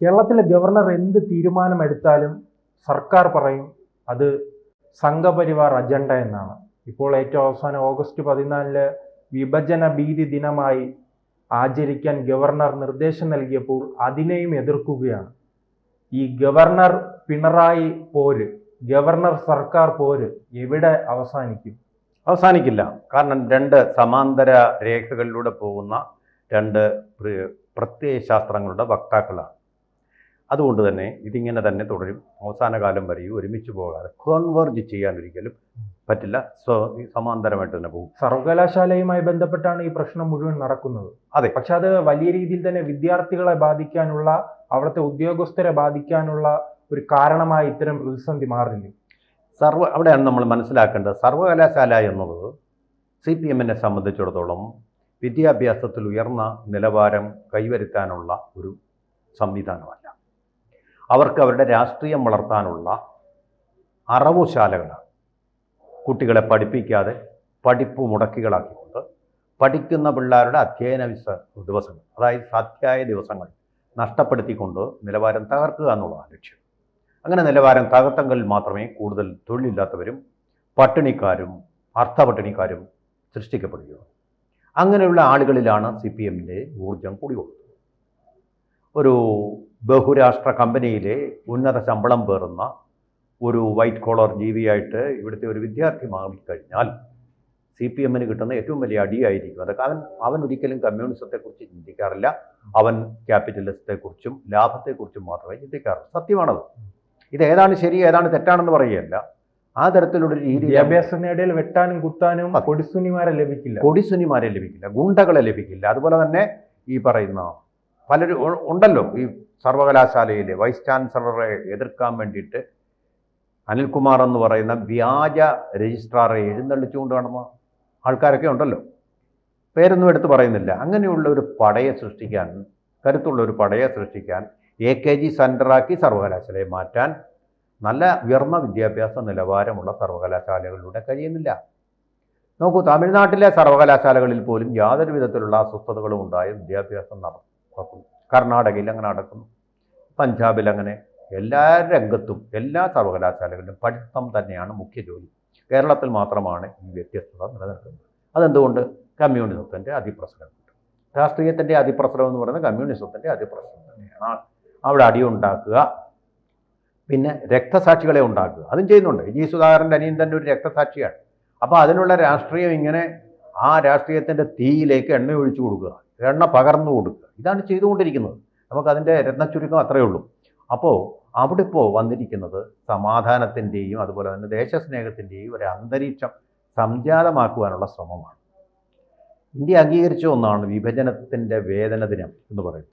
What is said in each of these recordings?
കേരളത്തിലെ ഗവർണർ എന്ത് തീരുമാനമെടുത്താലും സർക്കാർ പറയും അത് സംഘപരിവാർ അജണ്ട എന്നാണ്. ഇപ്പോൾ ഏറ്റവും അവസാനം ഓഗസ്റ്റ് പതിനാലിൽ വിഭജന ഭീതി ദിനമായി ആചരിക്കാൻ ഗവർണർ നിർദ്ദേശം നൽകിയപ്പോൾ അതിനെയും എതിർക്കുകയാണ്. ഈ ഗവർണർ പിണറായി പോര് ഗവർണർ സർക്കാർ പോര് എവിടെ അവസാനിക്കും? അവസാനിക്കില്ല. കാരണം രണ്ട് സമാന്തര രേഖകളിലൂടെ പോകുന്ന രണ്ട് പ്രത്യയശാസ്ത്രങ്ങളുടെ വക്താക്കളാണ്. അതുകൊണ്ട് തന്നെ ഇതിങ്ങനെ തന്നെ തുടരും. അവസാന കാലം വരെയും ഒരുമിച്ച് പോകാതെ കോൺവെർജ് ചെയ്യാൻ ഒരിക്കലും പറ്റില്ല സ്വ സമാന്തരമായിട്ട് തന്നെ പോകും. സർവകലാശാലയുമായി ബന്ധപ്പെട്ടാണ് ഈ പ്രശ്നം മുഴുവൻ നടക്കുന്നത്. അതെ. പക്ഷെ അത് വലിയ രീതിയിൽ തന്നെ വിദ്യാർത്ഥികളെ ബാധിക്കാനുള്ള അവിടുത്തെ ഉദ്യോഗസ്ഥരെ ബാധിക്കാനുള്ള ഒരു കാരണമായി ഇത്തരം പ്രതിസന്ധി മാറില്ലേ സർവ അവിടെയാണ് നമ്മൾ മനസ്സിലാക്കേണ്ടത്. സർവകലാശാല എന്നത് സി പി എമ്മിനെ സംബന്ധിച്ചിടത്തോളം വിദ്യാഭ്യാസത്തിൽ ഉയർന്ന നിലവാരം കൈവരുത്താനുള്ള ഒരു സംവിധാനമല്ല. അവർക്ക് അവരുടെ രാഷ്ട്രീയം വളർത്താനുള്ള അറവുശാലകളാണ്. കുട്ടികളെ പഠിപ്പിക്കാതെ പഠിപ്പ് മുടക്കികളാക്കിക്കൊണ്ട് പഠിക്കുന്ന പിള്ളേരുടെ അധ്യയന വിസ ദിവസങ്ങൾ അതായത് സാധ്യായ ദിവസങ്ങൾ നഷ്ടപ്പെടുത്തിക്കൊണ്ട് നിലവാരം തകർക്കുക എന്നുള്ളതാണ് ലക്ഷ്യം. അങ്ങനെ നിലവാരം തകർത്തങ്ങളിൽ മാത്രമേ കൂടുതൽ തൊഴിലില്ലാത്തവരും പട്ടിണിക്കാരും അർത്ഥപട്ടിണിക്കാരും സൃഷ്ടിക്കപ്പെടുകയുള്ളൂ. അങ്ങനെയുള്ള ആളുകളിലാണ് സി പി എമ്മിന്റെ ഊർജം കൂടികൊള്ളുന്നത് ഒരു ബഹുരാഷ്ട്ര കമ്പനിയിലെ ഉന്നത ശമ്പളം പേറുന്ന ഒരു വൈറ്റ് കോളർ ജീവിയായിട്ട് ഇവിടുത്തെ ഒരു വിദ്യാർത്ഥി മാറിക്കഴിഞ്ഞാൽ സി പി എമ്മിന് കിട്ടുന്ന ഏറ്റവും വലിയ അടിയായിരിക്കും. അതൊക്കെ അവൻ അവൻ ഒരിക്കലും കമ്മ്യൂണിസത്തെക്കുറിച്ച് ചിന്തിക്കാറില്ല. അവൻ ക്യാപിറ്റലിസത്തെക്കുറിച്ചും ലാഭത്തെക്കുറിച്ചും മാത്രമേ ചിന്തിക്കാറുള്ളൂ. സത്യമാണത്. ഇത് ഏതാണ് ശരി ഏതാണ് തെറ്റാണെന്ന് പറയുകയല്ല. ആ തരത്തിലുള്ള രീതി വിദ്യാഭ്യാസം നേടിയാൽ വെട്ടാനും കുത്താനും കൊടിസുനിമാരെ ലഭിക്കില്ല. കൊടിസുനിമാരെ ലഭിക്കില്ല. ഗുണ്ടകളെ ലഭിക്കില്ല. അതുപോലെ തന്നെ ഈ പറയുന്ന പലരും ഉണ്ടല്ലോ ഈ സർവകലാശാലയിലെ വൈസ് ചാൻസലറെ എതിർക്കാൻ വേണ്ടിയിട്ട് അനിൽകുമാർ എന്ന് പറയുന്ന വ്യാജ രജിസ്ട്രാറെ എഴുന്നള്ളിച്ചുകൊണ്ട് നടന്ന ആൾക്കാരൊക്കെ ഉണ്ടല്ലോ. പേരൊന്നും എടുത്ത് പറയുന്നില്ല. അങ്ങനെയുള്ള ഒരു പടയെ സൃഷ്ടിക്കാൻ കരുത്തുള്ള ഒരു പടയെ സൃഷ്ടിക്കാൻ എ കെ ജി സെന്ററാക്കി സർവകലാശാലയെ മാറ്റാൻ നല്ല ഉയർന്ന വിദ്യാഭ്യാസ നിലവാരമുള്ള സർവകലാശാലകളിലൂടെ കഴിയുന്നില്ല. നോക്കൂ തമിഴ്നാട്ടിലെ സർവകലാശാലകളിൽ പോലും യാതൊരു വിധത്തിലുള്ള അസ്വസ്ഥതകളും ഉണ്ടായ വിദ്യാഭ്യാസം നടക്കുന്നു കർണാടകയിൽ അങ്ങനെ നടക്കുന്നു. പഞ്ചാബിൽ അങ്ങനെ. എല്ലാ രംഗത്തും എല്ലാ സർവകലാശാലകളിലും പഠിത്തം തന്നെയാണ് മുഖ്യ ജോലി. കേരളത്തിൽ മാത്രമാണ് ഈ വ്യത്യസ്തത നിലനിൽക്കുന്നത്. അതെന്തുകൊണ്ട്? കമ്മ്യൂണിസത്തിന്റെ അതിപ്രസരം. രാഷ്ട്രീയത്തിന്റെ അതിപ്രസരം എന്ന് പറയുന്നത് കമ്മ്യൂണിസത്തിന്റെ അതിപ്രസരം തന്നെയാണ്. അവിടെ അടിയുണ്ടാക്കുക പിന്നെ രക്തസാക്ഷികളെ ഉണ്ടാക്കുക. അതും ചെയ്യുന്നുണ്ട്. ജി സുധാകരന്റെ അനിയൻ തന്നെ ഒരു രക്തസാക്ഷിയാണ്. അപ്പോൾ അതിനുള്ള രാഷ്ട്രീയം ഇങ്ങനെ ആ രാഷ്ട്രീയത്തിന്റെ തീയിലേക്ക് എണ്ണ ഒഴിച്ചു കൊടുക്കുക എണ്ണ പകർന്നു കൊടുക്കുക. ഇതാണ് ചെയ്തുകൊണ്ടിരിക്കുന്നത്. നമുക്കതിന്റെ രത്നച്ചുരുക്കം അത്രയേ ഉള്ളൂ. അപ്പോൾ അവിടെ ഇപ്പോൾ വന്നിരിക്കുന്നത് സമാധാനത്തിന്റെയും അതുപോലെ തന്നെ ദേശസ്നേഹത്തിന്റെയും ഒരു അന്തരീക്ഷം സംജാതമാക്കുവാനുള്ള ശ്രമമാണ്. ഇന്ത്യ അംഗീകരിച്ച ഒന്നാണ് വിഭജനത്തിന്റെ വേദന ദിനം എന്ന് പറയുന്നത്.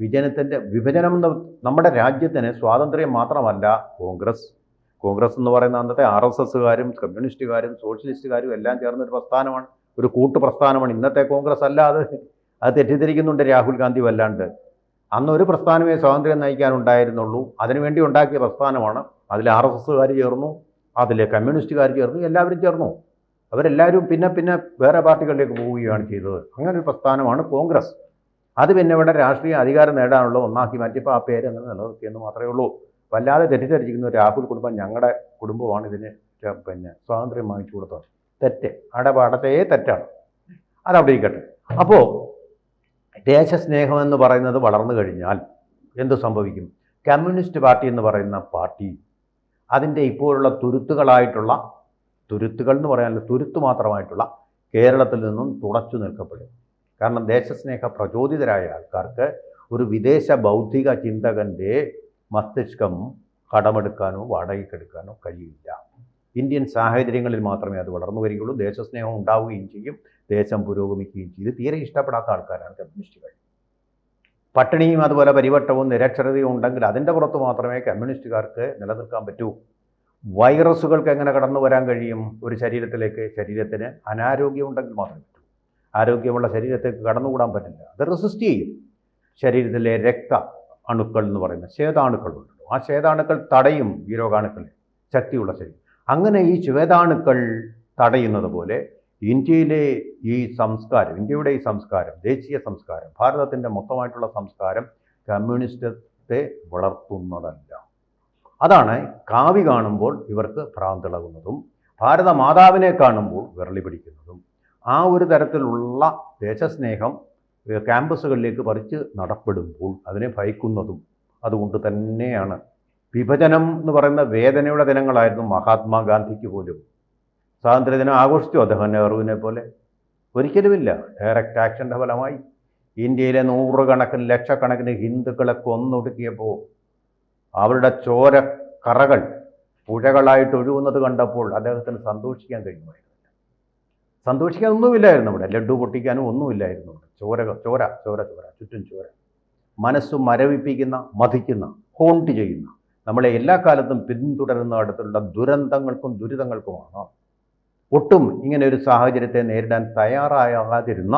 വിഭജനത്തിന്റെ വിഭജനം നമ്മുടെ രാജ്യത്തിന് സ്വാതന്ത്ര്യം മാത്രമല്ല കോൺഗ്രസ്. കോൺഗ്രസ് എന്ന് പറയുന്ന അന്നത്തെ ആർ എസ് എസ്സുകാരും കമ്മ്യൂണിസ്റ്റുകാരും സോഷ്യലിസ്റ്റുകാരും എല്ലാം ചേർന്ന ഒരു പ്രസ്ഥാനമാണ് ഒരു കൂട്ടു പ്രസ്ഥാനമാണ്. ഇന്നത്തെ കോൺഗ്രസ് അല്ല അത്. അത് തെറ്റിദ്ധരിക്കുന്നുണ്ട് രാഹുൽ ഗാന്ധി വല്ലാണ്ട്. അന്ന് ഒരു പ്രസ്ഥാനമേ സ്വാതന്ത്ര്യം നയിക്കാനുണ്ടായിരുന്നുള്ളൂ. അതിനുവേണ്ടി ഉണ്ടാക്കിയ പ്രസ്ഥാനമാണ്. അതിൽ ആർ എസ് എസ്സുകാർ ചേർന്നു അതിൽ കമ്മ്യൂണിസ്റ്റുകാർ ചേർന്നു എല്ലാവരും ചേർന്നു. അവരെല്ലാവരും പിന്നെ പിന്നെ വേറെ പാർട്ടികളിലേക്ക് പോവുകയാണ് ചെയ്തത്. അങ്ങനെ ഒരു പ്രസ്ഥാനമാണ് കോൺഗ്രസ്. അത് പിന്നെ ഇവിടെ രാഷ്ട്രീയ അധികാരം നേടാനുള്ള ഒന്നാക്കി മാറ്റിയപ്പോൾ ആ പേര് അങ്ങനെ നിലനിർത്തിയെന്ന് മാത്രമേ ഉള്ളൂ. വല്ലാതെ തെറ്റിദ്ധരിച്ചിരിക്കുന്ന രാഹുൽ കുടുംബം ഞങ്ങളുടെ കുടുംബമാണ് ഇതിന് പിന്നെ സ്വാതന്ത്ര്യം വാങ്ങിച്ചു കൊടുത്തത്. തെറ്റ്. അവിടെ പാടത്തേ തെറ്റാണ്. അതവിടെ ഇരിക്കട്ടെ അപ്പോൾ ദേശസ്നേഹം എന്ന് പറയുന്നത് വളർന്നു കഴിഞ്ഞാൽ എന്ത് സംഭവിക്കും? കമ്മ്യൂണിസ്റ്റ് പാർട്ടി എന്ന് പറയുന്ന പാർട്ടി അതിന്റെ ഇപ്പോഴുള്ള തുരുത്തുകളായിട്ടുള്ള തുരുത്തുകൾ എന്ന് പറയാനുള്ള തുരുത്തു മാത്രമായിട്ടുള്ള കേരളത്തിൽ നിന്നും തുടച്ചു നിൽക്കപ്പെടും. കാരണം ദേശസ്നേഹ പ്രചോദിതരായ ആൾക്കാർക്ക് ഒരു വിദേശ ബൗദ്ധിക ചിന്തകന്റെ മസ്തിഷ്കം കടമെടുക്കാനോ വാടകയ്ക്കെടുക്കാനോ കഴിയില്ല. ഇന്ത്യൻ സാഹചര്യങ്ങളിൽ മാത്രമേ അത് വളർന്നു വരികയുള്ളൂ. ദേശസ്നേഹം ഉണ്ടാവുകയും ചെയ്യും. ദേശം പുരോഗമിക്കുകയും ചെയ്യും. തീരെ ഇഷ്ടപ്പെടാത്ത ആൾക്കാരാണ് കമ്മ്യൂണിസ്റ്റുകൾ. പട്ടിണിയും അതുപോലെ പരിവട്ടവും നിരക്ഷരതയും ഉണ്ടെങ്കിൽ അതിന്റെ പുറത്ത് മാത്രമേ കമ്മ്യൂണിസ്റ്റുകാർക്ക് നിലനിൽക്കാൻ പറ്റൂ. വൈറസുകൾക്ക് എങ്ങനെ കടന്നു വരാൻ കഴിയും? ഒരു ശരീരത്തിലേക്ക് ശരീരത്തിന് അനാരോഗ്യം ഉണ്ടെങ്കിൽ മാത്രമേ പറ്റൂ. ആരോഗ്യമുള്ള ശരീരത്തേക്ക് കടന്നുകൂടാൻ പറ്റില്ല. അത് റെസിസ്റ്റ് ചെയ്യും. ശരീരത്തിലെ രക്ത അണുക്കൾ എന്ന് പറയുന്ന ഉണ്ട്. ആ ശ്വേതാണുക്കൾ തടയും ഈ രോഗാണുക്കളെ. ശക്തിയുള്ള ശരീരം. അങ്ങനെ ഈ ശ്വേതാണുക്കൾ തടയുന്നത് പോലെ ഇന്ത്യയിലെ ഈ സംസ്കാരം ഇന്ത്യയുടെ ഈ സംസ്കാരം ദേശീയ സംസ്കാരം ഭാരതത്തിന്റെ മൊത്തമായിട്ടുള്ള സംസ്കാരം കമ്മ്യൂണിസ്റ്റത്തെ വളർത്തുന്നതല്ല. അതാണ് കാവി കാണുമ്പോൾ ഇവർക്ക് ഭ്രാന്തിളകുന്നതും ഭാരത മാതാവിനെ കാണുമ്പോൾ വിരളി പിടിക്കുന്നതും ആ ഒരു തരത്തിലുള്ള ദേശസ്നേഹം ക്യാമ്പസുകളിലേക്ക് പറിച്ച് നടപ്പെടുമ്പോൾ അതിനെ ഭയക്കുന്നതും അതുകൊണ്ട് തന്നെയാണ്. വിഭജനം എന്ന് പറയുന്ന വേദനയുടെ ദിനങ്ങളായിരുന്നു മഹാത്മാഗാന്ധിക്ക് പോലും. സ്വാതന്ത്ര്യദിനം ആഘോഷിച്ചു അദ്ദേഹം നെഹ്റുവിനെ പോലെ. ഒരിക്കലുമില്ല. ഡയറക്റ്റ് ആക്ഷന്റെ ഫലമായി ഇന്ത്യയിലെ നൂറുകണക്കിന് ലക്ഷക്കണക്കിന് ഹിന്ദുക്കളെ കൊന്നൊടുക്കിയപ്പോൾ അവരുടെ ചോര കറകൾ പുഴകളായിട്ട് ഒഴുകുന്നത് കണ്ടപ്പോൾ അദ്ദേഹത്തിന് സന്തോഷിക്കാൻ കഴിയുമായിരുന്നില്ല സന്തോഷിക്കാൻ ഒന്നുമില്ലായിരുന്നു അവിടെ. ലഡ്ഡു പൊട്ടിക്കാനും ഒന്നുമില്ലായിരുന്നു ചോര ചോര ചോര ചോര ചുറ്റും ചോര. മനസ്സ് മരവിപ്പിക്കുന്ന മതിക്കുന്ന ഹോണ്ട് ചെയ്യുന്ന നമ്മളെ എല്ലാ കാലത്തും പിന്തുടരുന്ന അടുത്തുള്ള ദുരന്തങ്ങൾക്കും ദുരിതങ്ങൾക്കുമാണ്. ഒട്ടും ഇങ്ങനെ ഒരു സാഹചര്യത്തെ നേരിടാൻ തയ്യാറാകാതിരുന്ന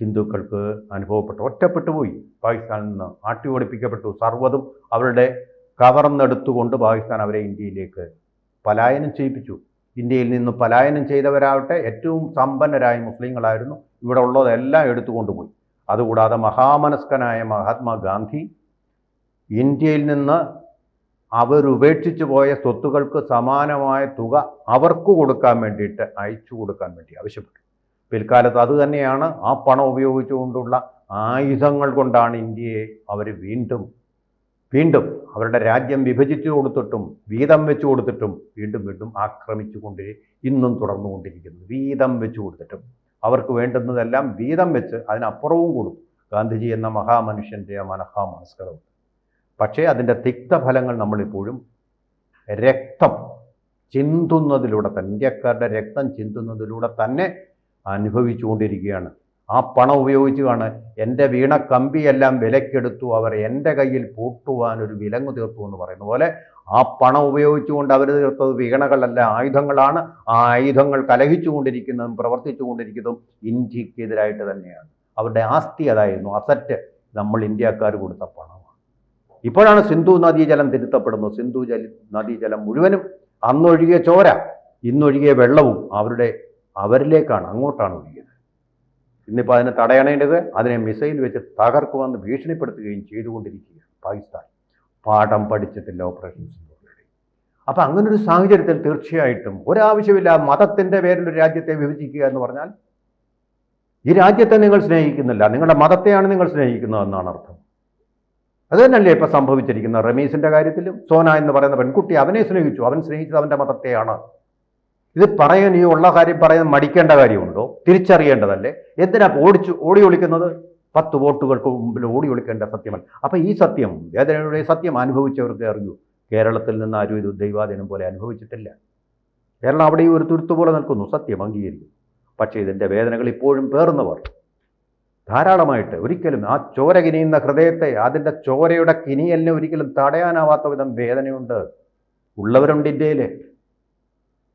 ഹിന്ദുക്കൾക്ക് അനുഭവപ്പെട്ടു. ഒറ്റപ്പെട്ടു പോയി. പാകിസ്ഥാനിൽ നിന്ന് ആട്ടി ഓടിപ്പിക്കപ്പെട്ടു. സർവതും അവരുടെ കവർന്നെടുത്തുകൊണ്ട് പാകിസ്ഥാൻ അവരെ ഇന്ത്യയിലേക്ക് പലായനം ചെയ്യിപ്പിച്ചു. ഇന്ത്യയിൽ നിന്ന് പലായനം ചെയ്തവരാവട്ടെ ഏറ്റവും സമ്പന്നരായ മുസ്ലിങ്ങളായിരുന്നു. ഇവിടെ ഉള്ളതെല്ലാം എടുത്തുകൊണ്ടുപോയി. അതുകൂടാതെ മഹാമനസ്കനായ മഹാത്മാഗാന്ധി ഇന്ത്യയിൽ നിന്ന് അവരുപേക്ഷിച്ചു പോയ സ്വത്തുക്കൾക്ക് സമാനമായ തുക അവർക്ക് കൊടുക്കാൻ വേണ്ടിയിട്ട് അയച്ചു കൊടുക്കാൻ വേണ്ടി ആവശ്യപ്പെട്ടു. പിൽക്കാലത്ത് അത് തന്നെയാണ് ആ പണം ഉപയോഗിച്ചുകൊണ്ടുള്ള ആയുധങ്ങൾ കൊണ്ടാണ് ഇന്ത്യയെ അവർ വീണ്ടും വീണ്ടും അവരുടെ രാജ്യം വിഭജിച്ചു കൊടുത്തിട്ടും വീതം വെച്ചു കൊടുത്തിട്ടും വീണ്ടും വീണ്ടും ആക്രമിച്ചു കൊണ്ട് ഇന്നും തുടർന്നുകൊണ്ടിരിക്കുന്നു. വീതം വെച്ചു കൊടുത്തിട്ടും. അവർക്ക് വേണ്ടുന്നതെല്ലാം വീതം വെച്ച് അതിനപ്പുറവും കൊടുത്തു. ഗാന്ധിജി എന്ന മഹാമനുഷ്യന്റെ മനഹാമനസ്കരവും പക്ഷേ അതിന്റെ തിക്തഫലങ്ങൾ നമ്മളിപ്പോഴും രക്തം ചിന്തുന്നതിലൂടെ തന്നെ ഇന്ത്യക്കാരുടെ രക്തം ചിന്തുന്നതിലൂടെ തന്നെ അനുഭവിച്ചുകൊണ്ടിരിക്കുകയാണ്. ആ പണം ഉപയോഗിച്ചുമാണ് എന്റെ വീണ കമ്പിയെല്ലാം വിലക്കെടുത്തു. അവർ എന്റെ കയ്യിൽ പൂട്ടുവാൻ ഒരു വിലങ്ങ് തീർത്തു എന്ന് പറയുന്ന പോലെ ആ പണം ഉപയോഗിച്ചുകൊണ്ട് അവർ തീർത്തത് വീണകളല്ല ആയുധങ്ങളാണ്. ആ ആയുധങ്ങൾ കലഹിച്ചുകൊണ്ടിരിക്കുന്നതും പ്രവർത്തിച്ചുകൊണ്ടിരിക്കുന്നതും ഇന്ത്യക്കെതിരായിട്ട് തന്നെയാണ്. അവരുടെ ആസ്തി അതായിരുന്നു അസറ്റ് നമ്മൾ ഇന്ത്യക്കാർ കൊടുത്ത പണമാണ്. ഇപ്പോഴാണ് സിന്ധു നദീജലം തിരുത്തപ്പെടുന്നത്. സിന്ധു ജല നദീജലം മുഴുവനും അന്നൊഴുകിയ ചോര ഇന്നൊഴുകിയ വെള്ളവും അവരുടെ അവരിലേക്കാണ് അങ്ങോട്ടാണ് ഒഴുകിയത്. ഇന്നിപ്പോൾ അതിനെ തടയണേണ്ടത് അതിനെ മിസൈൽ വെച്ച് തകർക്കുമെന്ന് ഭീഷണിപ്പെടുത്തുകയും ചെയ്തുകൊണ്ടിരിക്കുകയാണ് പാകിസ്ഥാൻ. പാഠം പഠിച്ചിട്ടില്ല ഓപ്പറേഷൻ സിന്ധുവിലൂടെ അപ്പം അങ്ങനൊരു സാഹചര്യത്തിൽ തീർച്ചയായിട്ടും ഒരാവശ്യമില്ല മതത്തിന്റെ പേരിൽ ഒരു രാജ്യത്തെ വിഭജിക്കുക എന്ന് പറഞ്ഞാൽ ഈ രാജ്യത്തെ നിങ്ങൾ സ്നേഹിക്കുന്നില്ല. നിങ്ങളുടെ മതത്തെയാണ് നിങ്ങൾ സ്നേഹിക്കുന്നതെന്നാണ് അർത്ഥം. അത് തന്നെയല്ലേ ഇപ്പം സംഭവിച്ചിരിക്കുന്നത്? റമീസിന്റെ കാര്യത്തിലും സോന എന്ന് പറയുന്ന പെൺകുട്ടി അവനെ സ്നേഹിച്ചു. അവൻ സ്നേഹിച്ചത് അവന്റെ മതത്തെയാണ്. ഇത് പറയാൻ ഈ ഉള്ള കാര്യം പറയാൻ മടിക്കേണ്ട കാര്യമുണ്ടോ? തിരിച്ചറിയേണ്ടതല്ലേ? എന്തിനാ ഓടിച്ചു ഓടി ഒളിക്കുന്നത്? പത്ത് വോട്ടുകൾക്ക് മുമ്പിൽ ഓടി ഒളിക്കേണ്ട സത്യമല്ല. അപ്പം ഈ സത്യം വേദനയുടെ സത്യം അനുഭവിച്ചവർക്ക് അറിയൂ. കേരളത്തിൽ നിന്ന് ആരും ഇത് ദൈവാധീനം പോലെ അനുഭവിച്ചിട്ടില്ല. കേരളം അവിടെയും ഒരു തുരുത്തു പോലെ നിൽക്കുന്നു. സത്യം അംഗീകരിക്കും പക്ഷേ ഇതിന്റെ വേദനകൾ ഇപ്പോഴും പേർന്നവർ ധാരാളമായിട്ട് ഒരിക്കലും ആ ചോര കിനിയുന്ന ഹൃദയത്തെ അതിന്റെ ചോരയുടെ കിനിയലിനെ ഒരിക്കലും തടയാനാവാത്ത വിധം വേദനയുണ്ട്. ഉള്ളവരുണ്ട് ഇന്ത്യയിൽ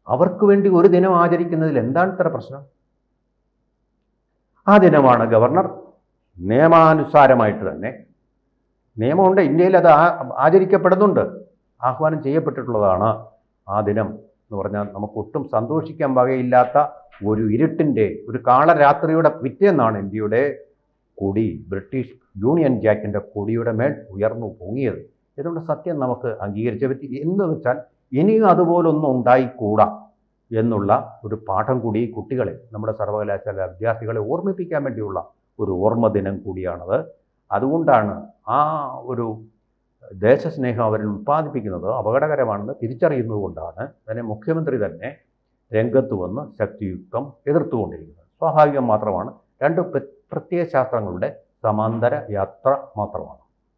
അവർക്ക് വേണ്ടി ഒരു ദിനം ആചരിക്കുന്നതിൽ എന്താണ് ഇത്ര പ്രശ്നം? ആ ദിനമാണ് ഗവർണർ നിയമാനുസാരമായിട്ട് തന്നെ നിയമമുണ്ട് ഇന്ത്യയിൽ അത് ആചരിക്കപ്പെടുന്നുണ്ട് ആഹ്വാനം ചെയ്യപ്പെട്ടിട്ടുള്ളതാണ് ആ ദിനം എന്ന് പറഞ്ഞാൽ നമുക്ക് ഒട്ടും സന്തോഷിക്കാൻ വകയില്ലാത്ത ഒരു ഇരുട്ടിന്റെ ഒരു കാളരാത്രിയുടെ പിറ്റേന്നാണ് ഇന്ത്യയുടെ കൊടി ബ്രിട്ടീഷ് യൂണിയൻ ജാക്കിന്റെ കൊടിയുടെ മേൽ ഉയർന്നു പൊങ്ങിയത്. ഇതുകൊണ്ട് സത്യം നമുക്ക് അംഗീകരിച്ചേ പറ്റി എന്ന് വെച്ചാൽ ഇനിയും അതുപോലൊന്നും ഉണ്ടായിക്കൂടാ എന്നുള്ള ഒരു പാഠം കൂടി കുട്ടികളെ നമ്മുടെ സർവകലാശാല വിദ്യാർത്ഥികളെ ഓർമ്മിപ്പിക്കാൻ വേണ്ടിയുള്ള ഒരു ഓർമ്മ ദിനം കൂടിയാണത്. അതുകൊണ്ടാണ് ആ ഒരു ദേശസ്നേഹം അവരിൽ ഉൽപ്പാദിപ്പിക്കുന്നത് അപകടകരമാണെന്ന് തിരിച്ചറിയുന്നത് കൊണ്ടാണ് അതിനെ മുഖ്യമന്ത്രി തന്നെ രംഗത്ത് വന്ന് ശക്തിയുക്തം എതിർത്തുകൊണ്ടിരിക്കുന്നത് സ്വാഭാവികം മാത്രമാണ്. രണ്ട് പ്രത്യയശാസ്ത്രങ്ങളുടെ പ്രത്യയ ശാസ്ത്രങ്ങളുടെ സമാന്തര യാത്ര മാത്രമാണ്.